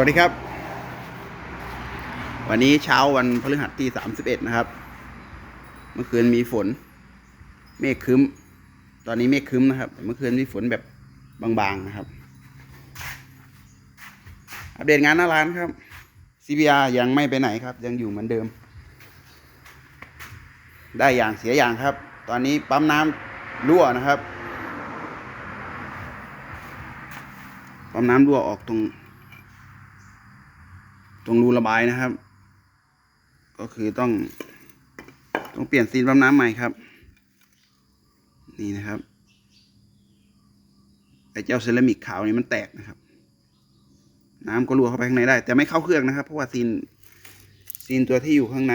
วัสดีครับ วันนี้เช้าวันพฤหัสที่สามสิบเอ็ดนะครับ เมื่อคืนมีฝน เมฆครึ้ม ตอนนี้เมฆครึ้มนะครับ เมื่อคืนมีฝนแบบบางๆนะครับ อัปเดตงานหน้าร้านครับ CBR ยังไม่ไปไหนครับ ยังอยู่เหมือนเดิม ได้อย่างเสียอย่างครับ ตอนนี้ปั๊มน้ำรั่วนะครับ ปั๊มน้ำรั่วออกตรง ตรงรูระบายนะครับ ก็คือต้อง ต้องเปลี่ยนซีนปั๊มน้ำใหม่ครับ นี่นะครับไอ้เจ้าเซรามิกขาวนี่มันแตกนะครับ น้ำก็รั่วเข้าไปข้างในได้ แต่ไม่เข้าเครื่องนะครับ เพราะว่าซีนซีนตัวที่อยู่ข้างใน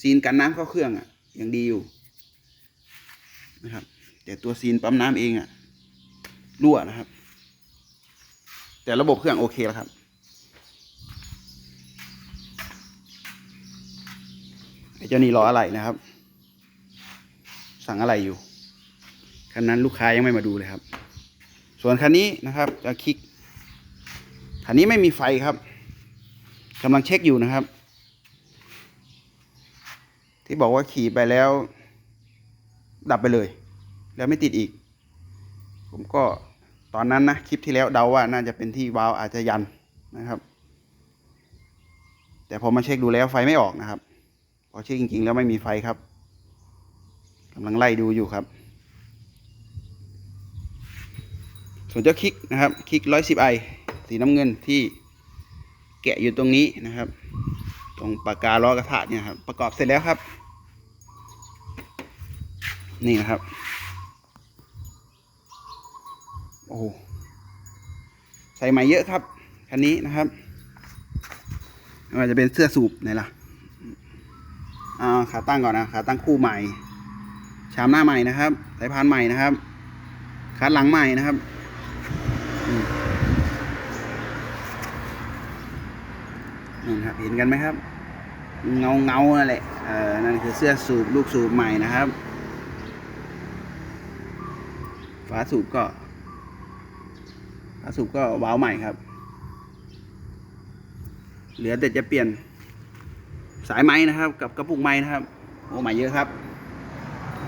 ซีนกันน้ำเข้าเครื่องอะยังดีอยู่นะครับ แต่ตัวซีนปั๊มน้ำเองอะรั่วนะครับ แต่ระบบเครื่องโอเคแล้วครับ ไอ้เจ้านี่รออะไรนะครับ สั่งอะไรอยู่ คันนั้นลูกค้ายังไม่มาดูเลยครับ ส่วนคันนี้นะครับจะคลิก คันนี้ไม่มีไฟครับกำลังเช็คอยู่นะครับ ที่บอกว่าขี่ไปแล้ว ดับไปเลย แล้วไม่ติดอีก ผมก็ตอนนั้นนะคลิปที่แล้วเดาว่าน่าจะเป็นที่วาล์วอาจจะยันนะครับ แต่พอมาเช็คดูแล้วไฟไม่ออกนะครับ อเช็คจริง ๆ แล้วไม่มีไฟครับกำลังไล่ดูอยู่ครับ ส่วนเจ้าคลิกนะครับ คลิกร้อยสิบไอสีน้ำเงินที่แกะอยู่ตรงนี้นะครับ ตรงปากกาล้อกระทะเนี่ยครับ ประกอบเสร็จแล้วครับ นี่นะครับ โอ้ใส่ใหม่เยอะครับ คันนี้นะครับไม่ว่าจะเป็นเสื้อสูบไหนล่ะ อ่าขาตั้งก่อนนะขาตั้งคู่ใหม่ ชามหน้าใหม่นะครับสายพานใหม่นะครับคัดหลังใหม่นะครับนี่ครับเห็นกันไหมครับ เงาเงาๆนั่นแหละเออนั่นคือเสื้อสูบลูกสูบใหม่นะครับ ฝาสูบก็ฝาสูบก็วาล์วใหม่ครับ เหลือแต่จะเปลี่ยน สายไม้นะครับ กับกระปุกไม้นะครับโอ้ใหม่เยอะครับ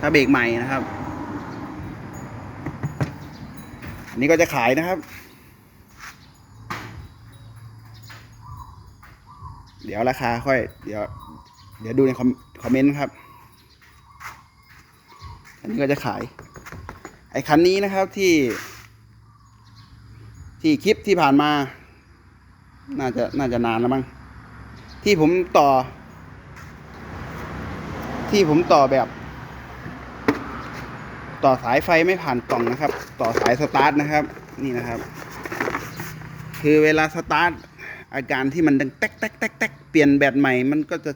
ถ้าเบรกใหม่นะครับอันนี้ก็จะขายนะครับ เดี๋ยวราคาค่อย เดี๋ยว เดี๋ยวดูในคอมเมนต์ครับ อันนี้ก็จะขาย ไอ้คันนี้นะครับที่ ที่คลิปที่ผ่านมา น่าจะน่าจะนานแล้วมั้งที่ผมต่อ ที่ผมต่อแบบ ต่อสายไฟไม่ผ่านกล่องนะครับ ต่อสายสตาร์ทนะครับ นี่นะครับ คือเวลาสตาร์ทอาการที่มันดังแตกแตกแตกแตกเปลี่ยนแบตใหม่มันก็จะ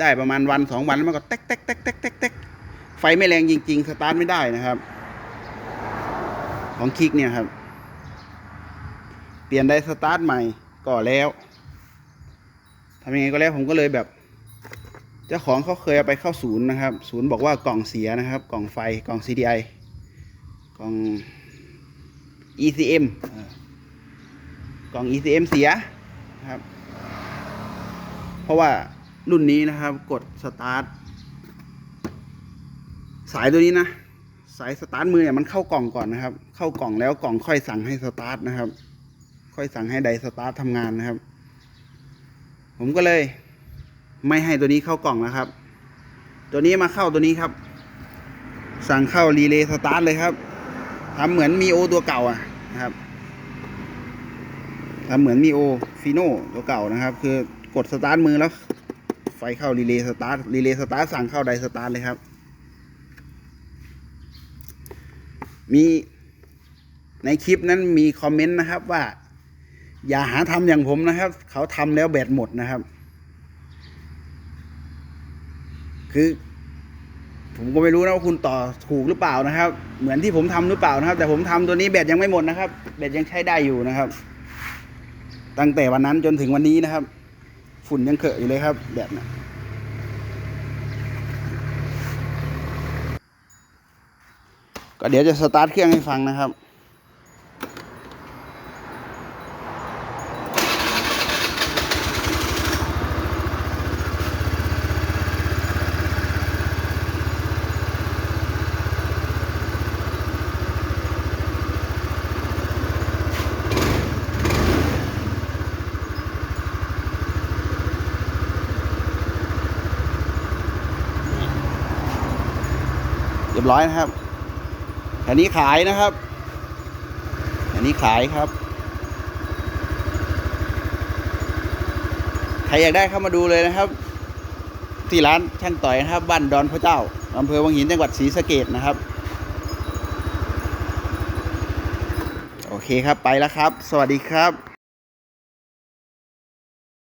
ได้ประมาณวันสองวันแล้วมันก็แตกแตกแตกแตกแตกแตกไฟไม่แรงจริง ๆ สตาร์ทไม่ได้นะครับ ของคลิกเนี่ยครับ เปลี่ยนได้สตาร์ทใหม่ก็แล้วทำยังไงก็แล้วผมก็เลยแบบ เจ้าของเขาเคยเอาไปเข้าศูนย์นะครับ ศูนย์บอกว่ากล่องเสียนะครับ กล่องไฟกล่อง CDI กล่อง ECM กล่อง ECM เสียนะครับ เพราะว่ารุ่นนี้นะครับกดสตาร์ทสายตัวนี้นะ สายสตาร์ทมือเนี่ยมันเข้ากล่องก่อนนะครับ เข้ากล่องแล้วกล่องค่อยสั่งให้สตาร์ทนะครับ ค่อยสั่งให้ไดสตาร์ททำงานนะครับ ผมก็เลย ไม่ให้ตัวนี้เข้ากล่องนะครับ ตัวนี้มาเข้าตัวนี้ครับ สั่งเข้ารีเลย์สตาร์ทเลยครับทำเหมือนมีโอตัวเก่าอะนะครับทำเหมือนมีโอฟิโนตัวเก่านะครับ คือกดสตาร์ทมือแล้ว ไฟเข้ารีเลย์สตาร์ทรีเลย์สตาร์ทสั่งเข้าไดสตาร์ทเลยครับ มีในคลิปนั้นมีคอมเมนต์นะครับว่า อย่าหาทำอย่างผมนะครับ เขาทำแล้วแบตหมดนะครับ คือ ผมก็ไม่รู้นะว่าคุณต่อถูกหรือเปล่านะครับ เหมือนที่ผมทำหรือเปล่านะครับ แต่ผมทำตัวนี้แบตยังไม่หมดนะครับ แบตยังใช้ได้อยู่นะครับ ตั้งแต่วันนั้นจนถึงวันนี้นะครับ ฝุ่นยังเขอะอยู่เลยครับแบตนะก็เดี๋ยวจะสตาร์ทเครื่องให้ฟังนะครับ รียบร้อยนะครับ อันนี้ขายนะครับ อันนี้ขายครับ ใครอยากได้เข้ามาดูเลยนะครับ ที่ร้านช่างต่อยนะครับ บ้านดอนพระเจ้าอำเภอวังหินจังหวัดศรีสะเกดนะครับ โอเคครับไปแล้วครับ สวัสดีครับ